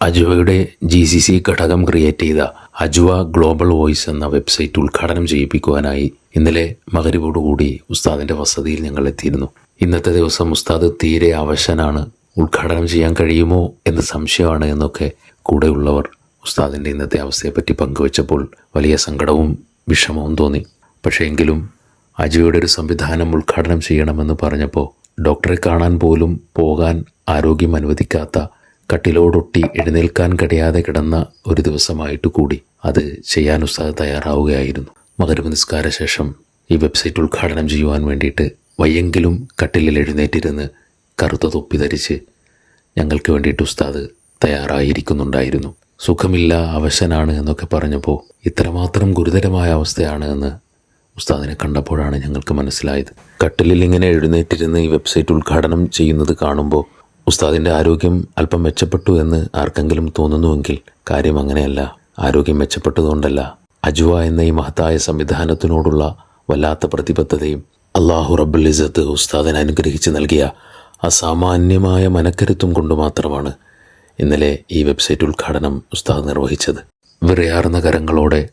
അജുവയുടെ G C C ഘടകം create ചെയ്ത Ajuva global voice എന്ന വെബ്സൈറ്റ് ഉദ്ഘാടനം ചെയ്യിപ്പിക്കുവാനായി ഇന്നലെ മകരിവോടുകൂടി ഉസ്താദിന്റെ വസതിയിൽ ഞങ്ങൾ എത്തിയിരുന്നു. ഇന്നത്തെ ദിവസം ഉസ്താദ് തീരെ അവശനാണ് ഉദ്ഘാടനം ചെയ്യാൻ കഴിയുമോ എന്ന് സംശയമാണ് എന്നൊക്കെ കൂടെയുള്ളവർ ഉസ്താദിന്റെ ഇന്നത്തെ അവസ്ഥയെപ്പറ്റി പങ്കുവച്ചപ്പോൾ വലിയ സങ്കടവും വിഷമവും തോന്നി. പക്ഷേ എങ്കിലും അജുവയുടെ ഒരു സംവിധാനം ഉദ്ഘാടനം ചെയ്യണമെന്ന് പറഞ്ഞപ്പോൾ ഡോക്ടറെ കാണാൻ പോലും പോകാൻ ആരോഗ്യം അനുവദിക്കാത്ത കട്ടിലോടൊട്ടി എഴുന്നേൽക്കാൻ കഴിയാതെ കിടന്ന ഒരു ദിവസമായിട്ട് കൂടി അത് ചെയ്യാൻ ഉസ്താദ് തയ്യാറാവുകയായിരുന്നു. മകരവ് നിസ്കാര ശേഷം ഈ വെബ്സൈറ്റ് ഉദ്ഘാടനം ചെയ്യുവാൻ വേണ്ടിയിട്ട് വയ്യെങ്കിലും കട്ടിലിൽ എഴുന്നേറ്റിരുന്ന് കറുത്ത തൊപ്പി ധരിച്ച് ഞങ്ങൾക്ക് വേണ്ടിയിട്ട് ഉസ്താദ് തയ്യാറായിരിക്കുന്നുണ്ടായിരുന്നു. സുഖമില്ല അവശനാണ് എന്നൊക്കെ പറഞ്ഞപ്പോൾ ഇത്രമാത്രം ഗുരുതരമായ അവസ്ഥയാണ് എന്ന് ഉസ്താദിനെ കണ്ടപ്പോഴാണ് ഞങ്ങൾക്ക് മനസ്സിലായത്. കട്ടിലിൽ ഇങ്ങനെ എഴുന്നേറ്റിരുന്ന് ഈ വെബ്സൈറ്റ് ഉദ്ഘാടനം ചെയ്യുന്നത് കാണുമ്പോൾ ഉസ്താദിന്റെ ആരോഗ്യം അല്പം മെച്ചപ്പെട്ടു എന്ന് ആർക്കെങ്കിലും തോന്നുന്നുവെങ്കിൽ കാര്യം അങ്ങനെയല്ല. ആരോഗ്യം മെച്ചപ്പെട്ടതുകൊണ്ടല്ല. അജുവ എന്ന ഈ മഹത്തായ സംവിധാനത്തിനോടുള്ള വല്ലാത്ത പ്രതിബദ്ധതയും അള്ളാഹു റബ്ബുൽ ഇസത്ത് ഉസ്താദിനെ അനുഗ്രഹിച്ച് നൽകിയ അസാമാന്യമായ മനക്കരുത്തും കൊണ്ട് മാത്രമാണ് ഇന്നലെ ഈ വെബ്സൈറ്റ് ഉദ്ഘാടനം ഉസ്താദ് നിർവഹിച്ചത്. വിറയാർന്ന കരങ്ങളോടെ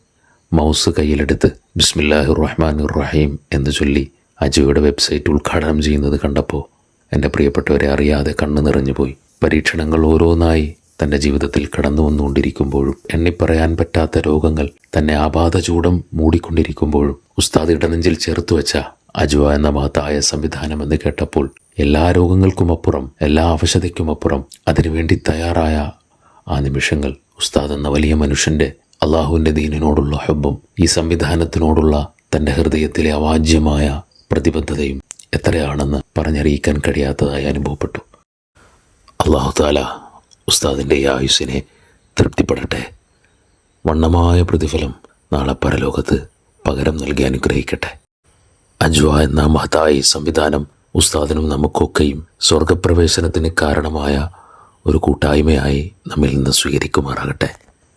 മൗസ് കയ്യിലെടുത്ത് ബിസ്മില്ലാഹുറഹ്മാൻ റഹീം എന്ന് ചൊല്ലി അജുവയുടെ വെബ്സൈറ്റ് ഉദ്ഘാടനം ചെയ്യുന്നത് കണ്ടപ്പോൾ എന്റെ പ്രിയപ്പെട്ടവരെ അറിയാതെ കണ്ണു നിറഞ്ഞുപോയി പരീക്ഷണങ്ങൾ ഓരോന്നായി തന്റെ ജീവിതത്തിൽ കടന്നു വന്നുകൊണ്ടിരിക്കുമ്പോഴും എണ്ണിപ്പറയാൻ പറ്റാത്ത രോഗങ്ങൾ തന്നെ ആപാത ചൂടം മൂടിക്കൊണ്ടിരിക്കുമ്പോഴും ഉസ്താദ് ഇടനെഞ്ചിൽ ചേർത്ത് വെച്ച അജുവ എന്ന മഹത്തായ സംവിധാനം എന്ന് കേട്ടപ്പോൾ എല്ലാ രോഗങ്ങൾക്കും അപ്പുറം എല്ലാ അവശതയ്ക്കുമപ്പുറം അതിനുവേണ്ടി തയ്യാറായ ആ നിമിഷങ്ങൾ ഉസ്താദ് എന്ന വലിയ മനുഷ്യന്റെ അള്ളാഹുവിന്റെ ദീനിനോടുള്ള ഹബ്ബും ഈ സംവിധാനത്തിനോടുള്ള തന്റെ ഹൃദയത്തിലെ അവാജ്യമായ പ്രതിബദ്ധതയും എത്രയാണെന്ന് പറഞ്ഞറിയിക്കാൻ കഴിയാത്തതായി അനുഭവപ്പെട്ടു. അള്ളാഹു താല ഉസ്താദിന്റെ ഈ ആയുസ്സിനെ തൃപ്തിപ്പെടട്ടെ. വണ്ണമായ പ്രതിഫലം നാളെ പരലോകത്ത് പകരം നൽകി അനുഗ്രഹിക്കട്ടെ. അജ്വ എന്ന മഹത്തായ സംവിധാനം ഉസ്താദിനും നമുക്കൊക്കെയും സ്വർഗപ്രവേശനത്തിന് കാരണമായ ഒരു കൂട്ടായ്മയായി നമ്മിൽ നിന്ന് സ്വീകരിക്കുമാറാകട്ടെ.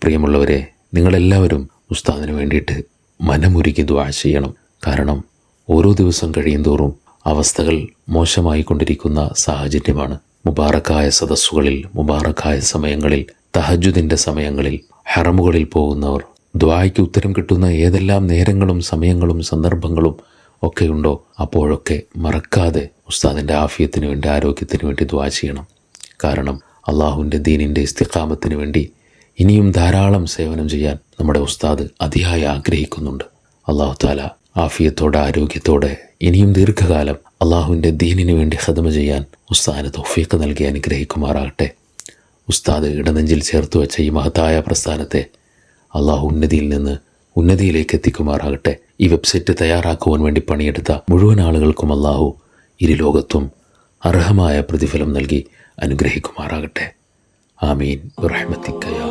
പ്രിയമുള്ളവരെ നിങ്ങളെല്ലാവരും ഉസ്താദിന് വേണ്ടിയിട്ട് മനമുരുകി ദ്വാ ചെയ്യണം. കാരണം ഓരോ ദിവസം കഴിയുന്തോറും അവസ്ഥകൾ മോശമായിക്കൊണ്ടിരിക്കുന്ന സാഹചര്യമാണ്. മുബാറക്കായ സദസ്സുകളിൽ മുബാറക്കായ സമയങ്ങളിൽ തഹജുദിന്റെ സമയങ്ങളിൽ ഹറമുകളിൽ പോകുന്നവർ. ദ്വായ്ക്ക് ഉത്തരം കിട്ടുന്ന ഏതെല്ലാം നേരങ്ങളും സമയങ്ങളും സന്ദർഭങ്ങളും ഒക്കെയുണ്ടോ അപ്പോഴൊക്കെ മറക്കാതെ ഉസ്താദിന്റെ ആഫിയത്തിന് വേണ്ടി ആരോഗ്യത്തിന് വേണ്ടി ദ്വാ ചെയ്യണം. കാരണം അള്ളാഹുവിന്റെ ദീനിന്റെ ഇസ്തിഖാമത്തിന് വേണ്ടി ഇനിയും ധാരാളം സേവനം ചെയ്യാൻ നമ്മുടെ ഉസ്താദ് അതിയായി ആഗ്രഹിക്കുന്നുണ്ട്. അള്ളാഹു താല ആഫിയത്തോടെ ആരോഗ്യത്തോടെ ഇനിയും ദീർഘകാലം അള്ളാഹുവിന്റെ ദീനിനു വേണ്ടി ഹദമ ചെയ്യാൻ ഉസ്താദിന് തൊഫീക്ക് നൽകി അനുഗ്രഹിക്കുമാറാകട്ടെ. ഉസ്താദ് ഇടനെഞ്ചിൽ ചേർത്ത് വെച്ച ഈ മഹത്തായ പ്രസ്ഥാനത്തെ അള്ളാഹു ഉന്നതിയിൽ നിന്ന് ഉന്നതിയിലേക്ക് എത്തിക്കുമാറാകട്ടെ. ഈ വെബ്സൈറ്റ് തയ്യാറാക്കുവാൻ വേണ്ടി പണിയെടുത്ത മുഴുവൻ ആളുകൾക്കും അള്ളാഹു ഇരുലോകത്തും അർഹമായ പ്രതിഫലം നൽകി അനുഗ്രഹിക്കുമാറാകട്ടെ. ആമീൻ. റഹ്മത്തിക്കയാ